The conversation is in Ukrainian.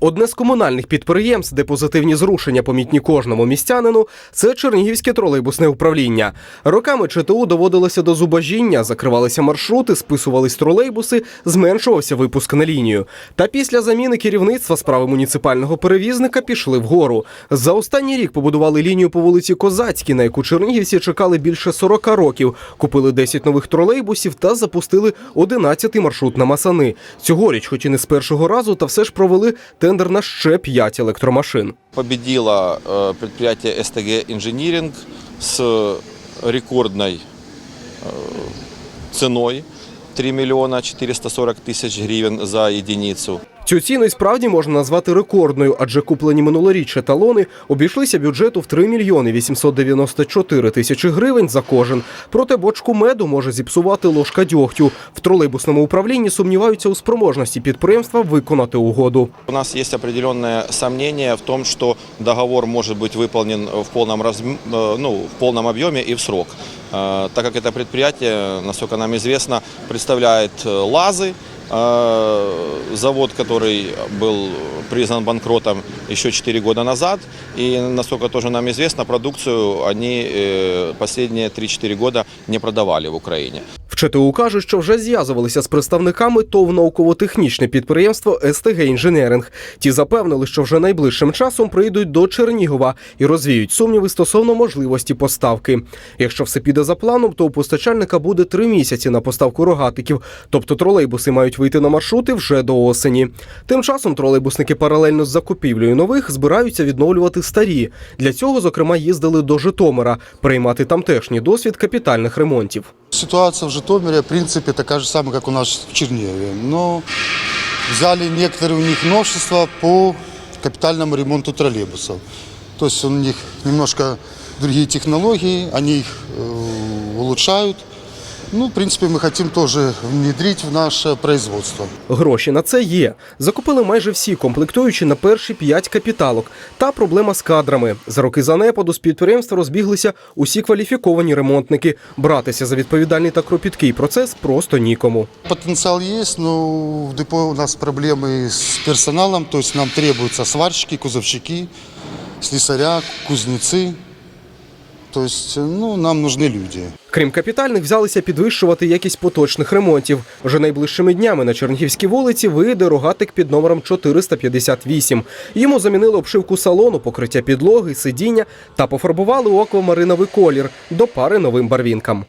Одне з комунальних підприємств, де позитивні зрушення помітні кожному містянину, це Чернігівське тролейбусне управління. Роками ЧТУ доводилося до зубожіння, закривалися маршрути, списувались тролейбуси, зменшувався випуск на лінію. Та після заміни керівництва справи муніципального перевізника пішли вгору. За останній рік побудували лінію по вулиці Козацькій, на яку чернігівці чекали більше 40 років. Купили 10 нових тролейбусів та запустили 11-й маршрут на Масани. Цьогоріч, хоч і не з першого разу, та все ж провели тендер на ще 5 електромашин. Победило э, предприятие СТГ Инжиниринг с рекордной э, ценой 3 миллиона 440 тысяч гривен за единицу. Цю ціну і справді можна назвати рекордною, адже куплені минулоріч еталони обійшлися бюджету в 3 мільйони 894 тисячі гривень за кожен. Проте бочку меду може зіпсувати ложка дьогтю. В тролейбусному управлінні сумніваються у спроможності підприємства виконати угоду. У нас есть определенное сомнение в том, что договор может быть выполнен в полном, разм- э, ну, в полном объеме и в срок. Э, Так как это предприятие, насколько нам известно, представляет э, ЛАЗы, э, завод, который был признан банкротом еще 4 года назад. И, насколько тоже нам известно, продукцию они э, последние 3-4 года не продавали в Украине. ЧТУ кажуть, що вже зв'язувалися з представниками ТОВ науково-технічне підприємство СТГ Інженеринг. Ті запевнили, що вже найближчим часом прийдуть до Чернігова і розвіють сумніви стосовно можливості поставки. Якщо все піде за планом, то у постачальника буде три місяці на поставку рогатиків, тобто тролейбуси мають вийти на маршрути вже до осені. Тим часом тролейбусники паралельно з закупівлею нових збираються відновлювати старі. Для цього, зокрема, їздили до Житомира приймати тамтешній досвід капітальних ремонтів. Ситуация в Житомире, в принципе, такая же самая, как у нас в Чернигове. Но взяли некоторые у них новшества по капитальному ремонту троллейбусов. То есть у них немножко другие технологии, они их э, улучшают. Ну, в принципе, мы хотим тоже внедрить в наше производство. Гроші на це є. Закупили майже всі комплектуючі на перші п'ять капіталок. Та проблема з кадрами. За роки занепаду з підприємства розбіглися усі кваліфіковані ремонтники. Братися за відповідальний та кропіткий процес просто нікому. Потенциал есть, но в депо у нас проблемы с персоналом, то есть нам требуются сварщики, кузовщики, слесаря, кузнецы. То есть, ну, нам нужны люди. Крім капітальних, взялися підвищувати якість поточних ремонтів. Вже найближчими днями на Чернігівській вулиці вийде рогатик під номером 458. Йому замінили обшивку салону, покриття підлоги, сидіння та пофарбували у колір до пари новим барвінкам.